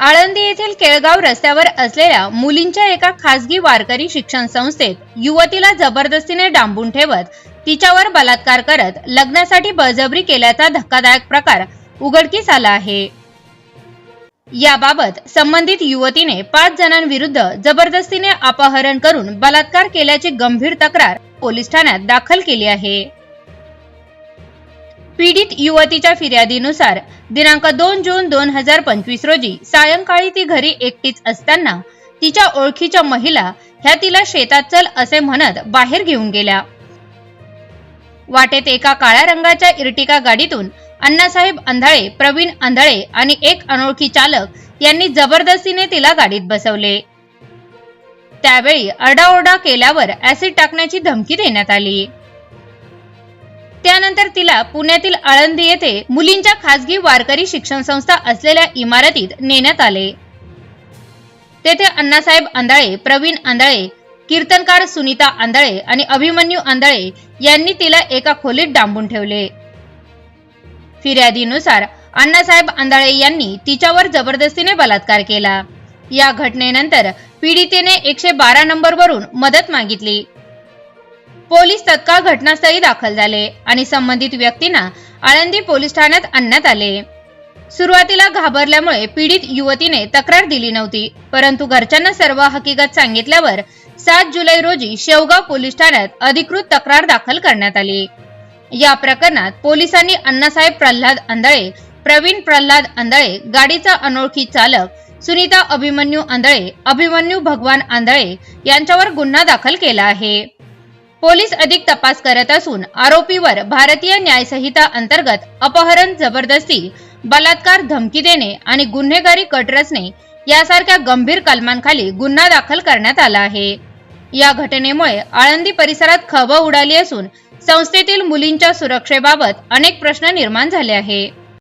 आळंदी येथील केळगाव रस्त्यावर असलेल्या मुलींच्या एका खासगी वारकरी शिक्षण संस्थेत युवतीला जबरदस्तीने डांबून ठेवत तिच्यावर बलात्कार करत लग्नासाठी बळजबरी केल्याचा धक्कादायक प्रकार उघडकीस आला आहे. याबाबत संबंधित युवतीने पाच जणांविरुद्ध जबरदस्तीने अपहरण करून बलात्कार केल्याची गंभीर तक्रार पोलीस ठाण्यात दाखल केली आहे. पीडित युवतीच्या फिर्यादीनुसार दिनांक दोन जून दोन हजार पंचवीस रोजी सायंकाळी ती घरी एकटीच असताना तिच्या ओळखीच्या महिला ह्या तिला शेतात चल असे म्हणत बाहेर घेऊन गेल्या. वाटेत एका काळ्या रंगाच्या इर्टिका गाडीतून अण्णासाहेब अंधाळे प्रवीण अंधाळे आणि एक अनोळखी चालक यांनी जबरदस्तीने तिला गाडीत बसवले. त्यावेळी अरडाओरडा केल्यावर ऍसिड टाकण्याची धमकी देण्यात आली. त्यानंतर तिला पुण्यातील आळंदी येथे मुलींच्या खासगी वारकरी शिक्षण संस्था असलेल्या इमारतीत नेण्यात आले. तेथे अण्णासाहेब आंधळे प्रवीण आंधळे कीर्तनकार सुनीता आंधळे आणि अभिमन्यू आंधळे यांनी तिला एका खोलीत डांबून ठेवले. फिर्यादीनुसार अण्णासाहेब आंधळे यांनी तिच्यावर जबरदस्तीने बलात्कार केला. या घटनेनंतर पीडितेने एकशे बारा नंबरवरून मदत मागितली. पोलीस तत्काळ घटनास्थळी दाखल झाले आणि संबंधित व्यक्तींना आळंदी पोलीस ठाण्यात आणण्यात आले. सुरुवातीला घाबरल्यामुळे पीडित युवतीने तक्रार दिली नव्हती परंतु घरच्यांना सर्व हकीकत सांगितल्यावर सात जुलै रोजी शेवगाव पोलीस ठाण्यात अधिकृत तक्रार दाखल करण्यात आली. या प्रकरणात पोलिसांनी अण्णासाहेब प्रल्हाद आंधळे प्रवीण प्रल्हाद आंधळे गाडीचा अनोळखी चालक सुनीता अभिमन्यू आंधळे अभिमन्यू भगवान आंधळे यांच्यावर गुन्हा दाखल केला आहे. पोलीस अधिक तपास करत असून आरोपीवर भारतीय न्यायसंहिता अंतर्गत अपहरण जबरदस्ती बलात्कार धमकी देणे आणि गुन्हेगारी कट रचणे यासारख्या गंभीर कलमांखाली गुन्हा दाखल करण्यात आला आहे. या घटनेमुळे आळंदी परिसरात खळबळ उडाली असून संस्थेतील मुलींच्या सुरक्षेबाबत अनेक प्रश्न निर्माण झाले आहे